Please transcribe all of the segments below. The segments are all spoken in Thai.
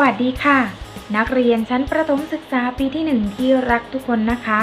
วัสดีค่ะ นักเรียนชั้นประถมศึกษาปีที่หนึ่งที่รักทุกคนนะคะ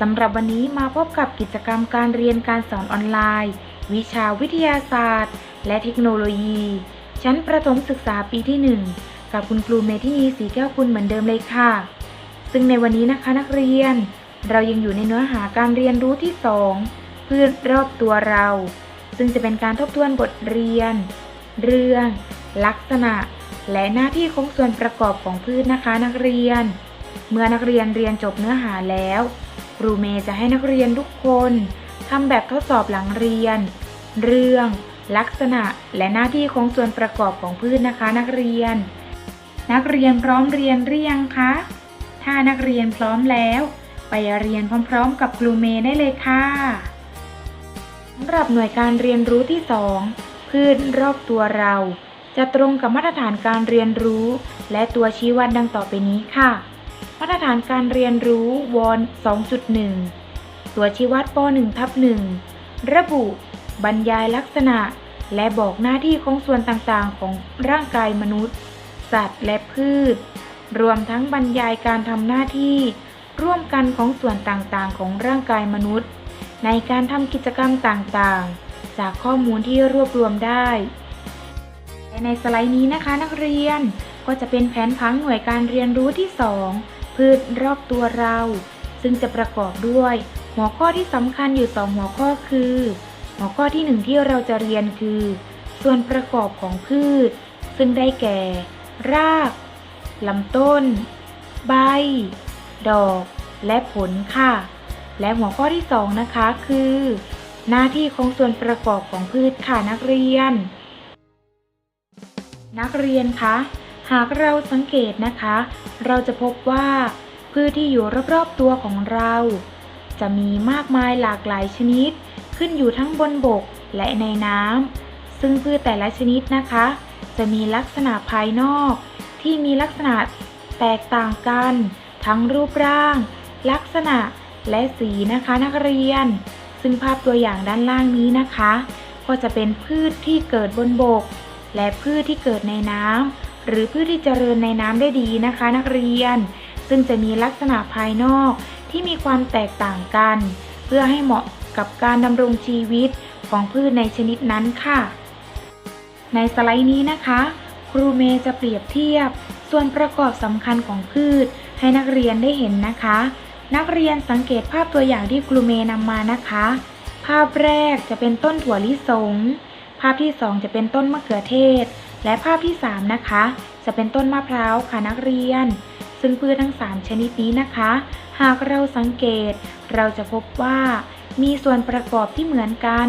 สำหรับวันนี้มาพบกับกิจกรรมการเรียนการสอนออนไลน์ วิชาวิทยาศาสตร์ และเทคโนโลยี ชั้นประถมศึกษาปีที่หนึ่งกับคุณครูเมทินีสีแก้วคุณเหมือนเดิมเลยค่ะ ซึ่งในวันนี้นะคะนักเรียน เรายังอยู่ในเนื้อหาการเรียนรู้ที่สองพืชรอบตัวเรา ซึ่งจะเป็นการทบทวนบทเรียน เรื่อง ลักษณะ และหน้าที่ของส่วนประกอบของพืชนะคะนักเรียน เมื่อนักเรียนเรียนจบเนื้อหาแล้ว ครูเมย์จะให้นักเรียนทุกคนทำแบบทดสอบหลังเรียน เรื่อง ลักษณะและหน้าที่ของส่วนประกอบของพืชนะคะ นักเรียน นักเรียนพร้อมเรียนหรือยังคะถ้านักเรียนพร้อมแล้ว ไปเรียนพร้อมๆ กับครูเมย์ได้เลยค่ะสำหรับหน่วยการเรียนรู้ที่ 2 พืชรอบตัวเรา จะตรงกับมาตรฐานการเรียนรู้ และตัวชี้วัดดังต่อไปนี้ค่ะ มาตรฐานการเรียนรู้วอน 2.1 ตัวชี้วัดป .1 ทับ1ระบุ บรรยายลักษณะ และบอกหน้าที่ของส่วนต่างๆ ของร่างกายมนุษย์ สัตว์และพืช รวมทั้งบรรยายการทำหน้าที่ ร่วมกันของส่วนต่างๆ ของร่างกายมนุษย์ ในการทำกิจกรรมต่างๆ จากข้อมูลที่รวบรวมได้ และในสไลด์นี้นะคะนักเรียนก็จะเป็นแผนผังหน่วยการเรียนรู้ที่ 2 พืชรอบตัวเรา ซึ่งจะประกอบด้วย หัวข้อที่สำคัญอยู่ 2 หัวข้อคือ หัวข้อที่ 1 ที่เราจะเรียนคือ ส่วนประกอบของพืช ซึ่งได้แก่ รากลำต้น ใบ ดอก และผลค่ะ และหัวข้อที่ 2 นะคะคือ หน้าที่ของส่วนประกอบของพืชค่ะนักเรียน นักเรียนคะ หากเราสังเกตนะคะ เราจะพบว่าพืชที่อยู่รอบๆตัวของเรา จะมีมากมายหลากหลายชนิด ขึ้นอยู่ทั้งบนบกและในน้ำซึ่งพืชแต่ละชนิดนะคะ จะมีลักษณะภายนอก ที่มีลักษณะแตกต่างกัน ทั้งรูปร่าง ลักษณะและสีนะคะนักเรียน ซึ่งภาพตัวอย่างด้านล่างนี้นะคะ ก็จะเป็นพืชที่เกิดบนบก และพืชที่เกิดในน้ำหรือพืชที่เจริญในน้ำได้ดีนะคะ นักเรียน ซึ่งจะมีลักษณะภายนอกที่มีความแตกต่างกัน เพื่อให้เหมาะกับการดำรงชีวิตของพืชในชนิดนั้นค่ะ ในสไลด์นี้นะคะ ครูเมย์จะเปรียบเทียบ ส่วนประกอบสำคัญของพืช ให้นักเรียนได้เห็นนะคะ นักเรียนสังเกตภาพตัวอย่างที่ครูเมย์นำมานะคะ ภาพแรกจะเป็นต้นถั่วลิสง ภาพที่ 2 จะเป็นต้นมะเขือเทศ และภาพที่ 3 นะคะ จะเป็นต้นมะพร้าวค่ะนักเรียน ซึ่งพืชทั้ง 3 ชนิดนี้นะคะ หากเราสังเกต เราจะพบว่า มีส่วนประกอบที่เหมือนกัน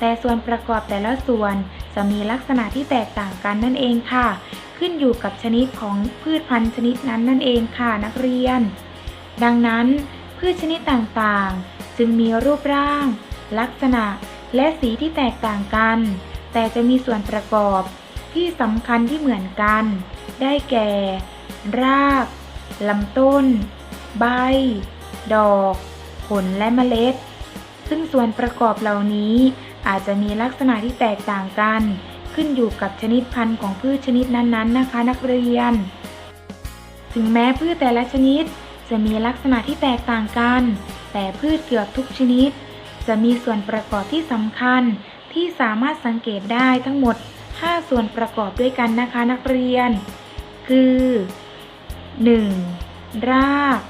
แต่ส่วนประกอบแต่ละส่วนจะมีลักษณะที่แตกต่างกันนั่นเองค่ะ ขึ้นอยู่กับชนิดของพืชพันธุ์ชนิดนั้นนั่นเองค่ะนักเรียน ดังนั้น พืชชนิดต่างๆ จึงมีรูปร่าง ลักษณะและสีที่แตกต่างกัน แต่จะมีส่วนประกอบที่สำคัญที่เหมือนกัน ได้แก่ รากลำต้น ใบ ดอก ผลและเมล็ด ซึ่งส่วนประกอบเหล่านี้อาจจะมีลักษณะที่แตกต่างกัน ขึ้นอยู่กับชนิดพันธุ์ของพืชชนิดนั้นๆนะคะนักเรียน ถึงแม้พืชแต่ละชนิดจะมีลักษณะที่แตกต่างกัน แต่พืชเกือบทุกชนิด จะมีส่วนประกอบที่สำคัญ ที่สามารถสังเกตได้ทั้งหมด 5 ส่วนประกอบด้วยกันนะคะนักเรียน คือ 1. ราก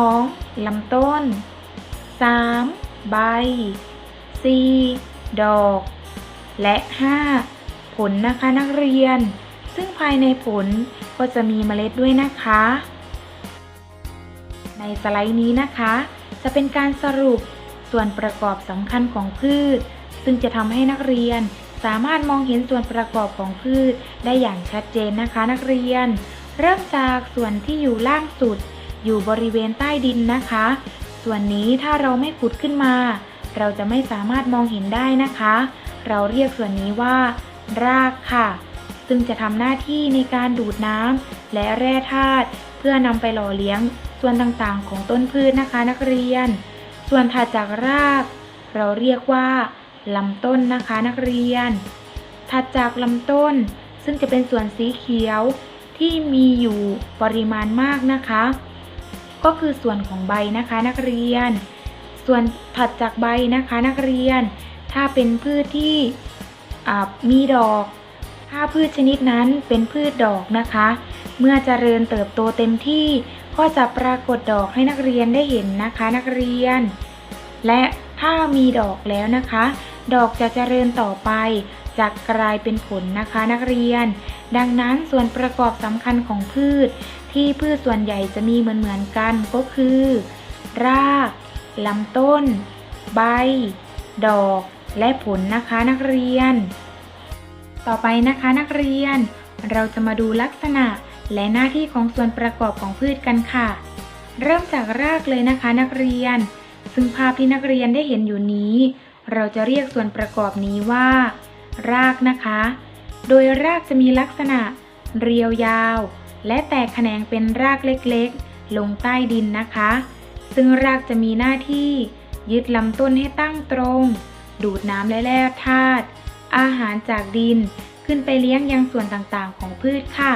2. ลำต้น 3. ใบ 4. ดอก และ 5. ผลนะคะนักเรียน ซึ่งภายในผลก็จะมีเมล็ดด้วยนะคะ ในสไลด์นี้นะคะ จะเป็นการสรุปส่วนประกอบสำคัญของพืช ซึ่งจะทำให้นักเรียนสามารถมองเห็นส่วนประกอบของพืชได้อย่างชัดเจนนะคะนักเรียน เริ่มจากส่วนที่อยู่ล่างสุด อยู่บริเวณใต้ดินนะคะ ส่วนนี้ถ้าเราไม่ขุดขึ้นมา เราจะไม่สามารถมองเห็นได้นะคะ เราเรียกส่วนนี้ว่า รากค่ะ ซึ่งจะทำหน้าที่ในการดูดน้ำและแร่ธาตุเพื่อนำไปหล่อเลี้ยงส่วนต่างๆ ของต้นพืชนะคะนักเรียน ส่วนถัดจากราก เราเรียกว่า ลำต้นนะคะนักเรียน ถัดจากลำต้นซึ่งจะเป็นส่วนสีเขียวที่มีอยู่ปริมาณมากนะคะ ก็คือส่วนของใบนะคะนักเรียน ส่วนถัดจากใบนะคะนักเรียน ถ้าเป็นพืชที่มีดอก ถ้าพืชชนิดนั้นเป็นพืชดอกนะคะ เมื่อเจริญเติบโตเต็มที่ก็จะปรากฏดอกให้นักเรียนได้เห็นนะคะนักเรียน และถ้ามีดอกแล้วนะคะ ดอกจะเจริญต่อไปจะกลายเป็นผลนะคะนักเรียน ดังนั้นส่วนประกอบสำคัญของพืช ที่พืชส่วนใหญ่จะมีเหมือนๆกันก็คือ รากลำต้น ใบ ดอกและผลนะคะนักเรียน ต่อไปนะคะนักเรียน เราจะมาดูลักษณะและหน้าที่ของส่วนประกอบของพืชกันค่ะ เริ่มจากรากเลยนะคะนักเรียน ซึ่งภาพที่นักเรียนได้เห็นอยู่นี้ เราจะเรียกส่วนประกอบนี้ว่า รากนะคะ โดยรากจะมีลักษณะ เรียวยาว และแตกแขนงเป็นรากเล็กๆ ลงใต้ดินนะคะ ซึ่งรากจะมีหน้าที่ ยึดลำต้นให้ตั้งตรง ดูดน้ำและแร่ธาตุอาหารจากดินขึ้นไปเลี้ยงยังส่วนต่างๆ ของพืชค่ะ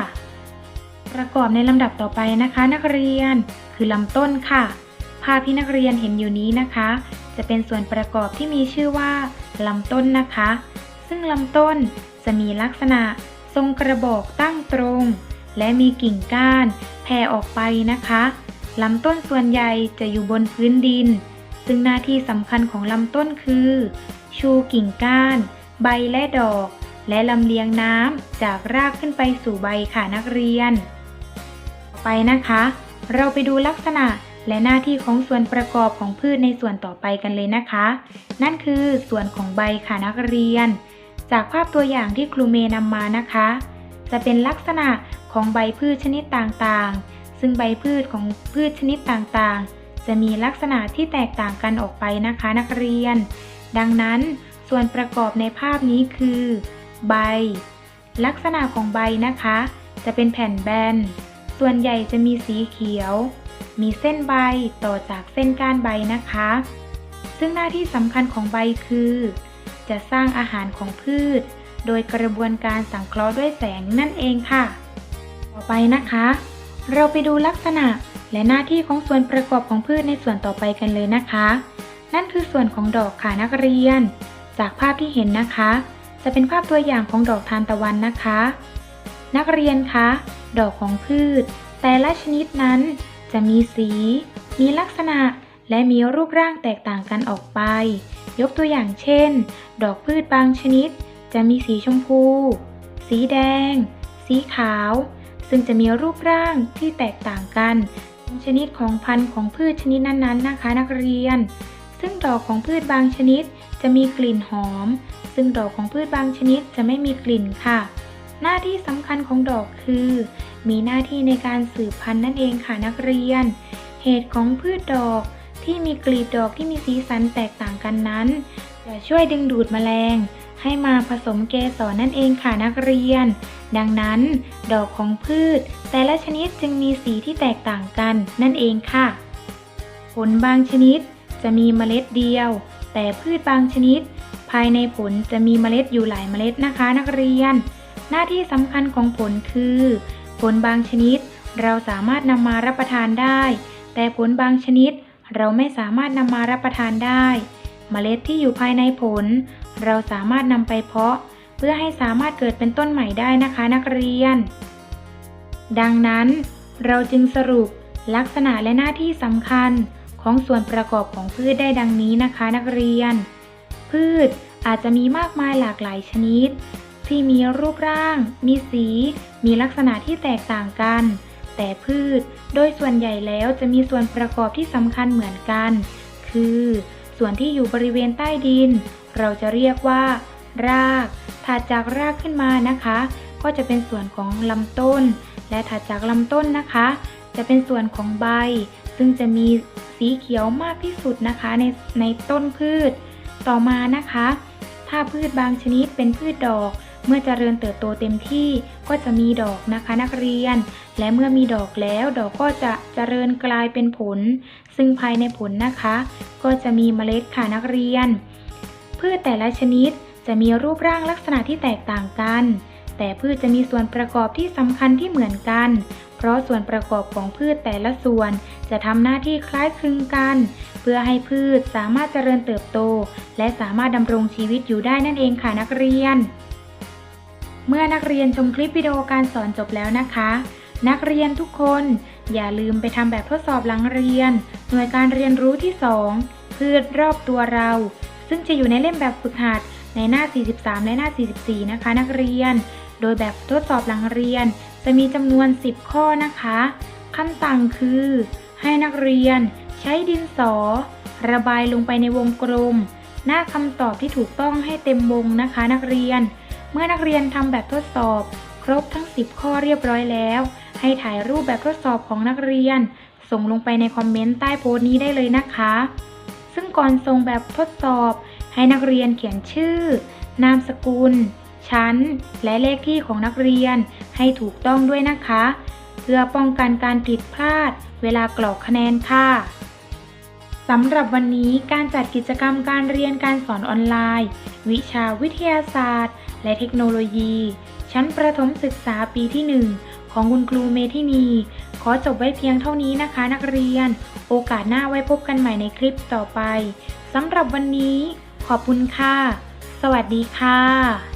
ประกอบในลำดับต่อไปนะคะ นักเรียนคือลำต้นค่ะ ภาพที่นักเรียนเห็นอยู่นี้นะคะ จะเป็นส่วนประกอบที่มีชื่อว่าลำต้นนะคะ ซึ่งลำต้นจะมีลักษณะทรงกระบอกตั้งตรง และมีกิ่งก้านแผ่ออกไปนะคะลำต้นส่วนใหญ่จะอยู่บนพื้นดิน ซึ่งหน้าที่สำคัญของลำต้นคือ ชูกิ่งก้าน ใบและดอก และลำเลียงน้ำจากรากขึ้นไปสู่ใบค่ะนักเรียน ไปนะคะ เราไปดูลักษณะ และหน้าที่ของส่วนประกอบของพืชในส่วนต่อไปกันเลยนะคะ นั่นคือส่วนของใบค่ะนักเรียน จากภาพตัวอย่างที่ครูเมย์นำมานะคะ จะเป็นลักษณะของใบพืชชนิดต่างๆ ซึ่งใบพืชของพืชชนิดต่างๆ จะมีลักษณะที่แตกต่างกันออกไปนะคะนักเรียน ดังนั้นส่วนประกอบในภาพนี้คือ ใบ ลักษณะของใบนะคะ จะเป็นแผ่นแบน ส่วนใหญ่จะมีสีเขียว มีเส้นใบต่อจากเส้นก้านใบนะคะ ซึ่งหน้าที่สำคัญของใบคือ จะสร้างอาหารของพืช โดยกระบวนการสังเคราะห์ด้วยแสงนั่นเองค่ะ ต่อไปนะคะ เราไปดูลักษณะและหน้าที่ของส่วนประกอบของพืชในส่วนต่อไปกันเลยนะคะ นั่นคือส่วนของดอกค่ะนักเรียน จากภาพที่เห็นนะคะ จะเป็นภาพตัวอย่างของดอกทานตะวันนะคะ นักเรียนคะ ดอกของพืช แต่ละชนิดนั้น จะมีสี มีลักษณะ และมีรูปร่างแตกต่างกันออกไป ยกตัวอย่างเช่น ดอกพืชบางชนิด จะมีสีชมพู สีแดง สีขาว ซึ่งจะมีรูปร่างที่แตกต่างกัน ชนิดของพันธุ์ของพืชชนิดนั้นๆ นะคะนักเรียน ซึ่งดอกของพืชบางชนิดจะมีกลิ่นหอม ซึ่งดอกของพืชบางชนิดจะไม่มีกลิ่นค่ะ หน้าที่สำคัญของดอกคือ มีหน้าที่ในการสืบพันธุ์นั่นเองค่ะนักเรียน เหตุของพืชดอกที่มีกลีบดอกที่มีสีสันแตกต่างกันนั้น จะช่วยดึงดูดแมลง ให้มาผสมเกสรนั่นเองค่ะนักเรียน ดังนั้น ดอกของพืช แต่ละชนิดจึงมีสีที่แตกต่างกันนั่นเองค่ะ ผลบางชนิดจะมีเมล็ดเดียว แต่พืชบางชนิด ภายในผลจะมีเมล็ดอยู่หลายเมล็ดนะคะ นักเรียน หน้าที่สำคัญของผลคือ ลบางชนิด เราสามารถนำมารับประทานได้ แต่ผลบางชนิด เราไม่สามารถนำมารับประทานได้ เมล็ดที่อยู่ภายในผล เราสามารถนำไปเพาะ เพื่อให้สามารถเกิดเป็นต้นใหม่ได้นะคะนักเรียน ดังนั้น เราจึงสรุปลักษณะและหน้าที่สำคัญของส่วนประกอบของพืชได้ดังนี้นะคะ นักเรียน พืชอาจจะมีมากมายหลากหลายชนิด ที่มีรูปร่าง มีสี มีลักษณะที่แตกต่างกัน แต่พืชโดยส่วนใหญ่แล้วจะมีส่วนประกอบที่สำคัญเหมือนกัน คือ ส่วนที่อยู่บริเวณใต้ดิน เราจะเรียกว่า ราก ถัดจากรากขึ้นมานะคะ ก็จะเป็นส่วนของลำต้น และถัดจากลำต้นนะคะ จะเป็นส่วนของใบ ซึ่งจะมีสีเขียวมากที่สุดนะคะในในต้นพืช ต่อมานะคะ ถ้าพืชบางชนิดเป็นพืชดอก เมื่อเจริญเติบโตเต็มที่ก็จะมีดอกนะคะนักเรียน และเมื่อมีดอกแล้วดอกก็จะเจริญกลายเป็นผล ซึ่งภายในผลนะคะ ก็จะมีเมล็ดค่ะนักเรียน พืชแต่ละชนิดจะมีรูปร่างลักษณะที่แตกต่างกัน แต่พืชจะมีส่วนประกอบที่สำคัญที่เหมือนกัน เพราะส่วนประกอบของพืชแต่ละส่วน จะทำหน้าที่คล้ายคลึงกัน เพื่อให้พืชสามารถเจริญเติบโต และสามารถดำรงชีวิตอยู่ได้นั่นเองค่ะนักเรียน เมื่อนักเรียนชมคลิปวิดีโอการสอนจบแล้วนะคะ นักเรียนทุกคนอย่าลืมไปทำแบบทดสอบหลังเรียน หน่วยการเรียนรู้ที่ 2 พืชรอบตัวเรา ซึ่งจะอยู่ในเล่มแบบฝึกหัดในหน้า 43 และหน้า 44 นะคะ นักเรียน โดยแบบทดสอบหลังเรียน จะมีจำนวน 10 ข้อนะคะคำสั่งคือ ให้นักเรียนใช้ดินสอ ระบายลงไปในวงกลม หน้าคำตอบที่ถูกต้องให้เต็มวงนะคะ นักเรียน เมื่อนักเรียนทำแบบทดสอบ ครบทั้ง 10 ข้อเรียบร้อยแล้ว ให้ถ่ายรูปแบบทดสอบของนักเรียน ส่งลงไปในคอมเมนต์ใต้โพสต์นี้ได้เลยนะคะ ซึ่งก่อนส่งแบบทดสอบ ให้นักเรียนเขียนชื่อ นามสกุล ชั้น และเลขที่ของนักเรียนให้ถูกต้องด้วยนะคะ เพื่อป้องกันการผิดพลาด เวลากรอกคะแนนค่ะสำหรับวันนี้การจัดกิจกรรมการเรียนการสอนออนไลน์ วิชาวิทยาศาสตร์ และเทคโนโลยี ชั้นประถมศึกษาปีที่ 1 ของคุณครูเมทินี ขอจบไว้เพียงเท่านี้นะคะนักเรียน โอกาสหน้าไว้พบกันใหม่ในคลิปต่อไปสำหรับวันนี้ ขอบคุณค่ะ สวัสดีค่ะ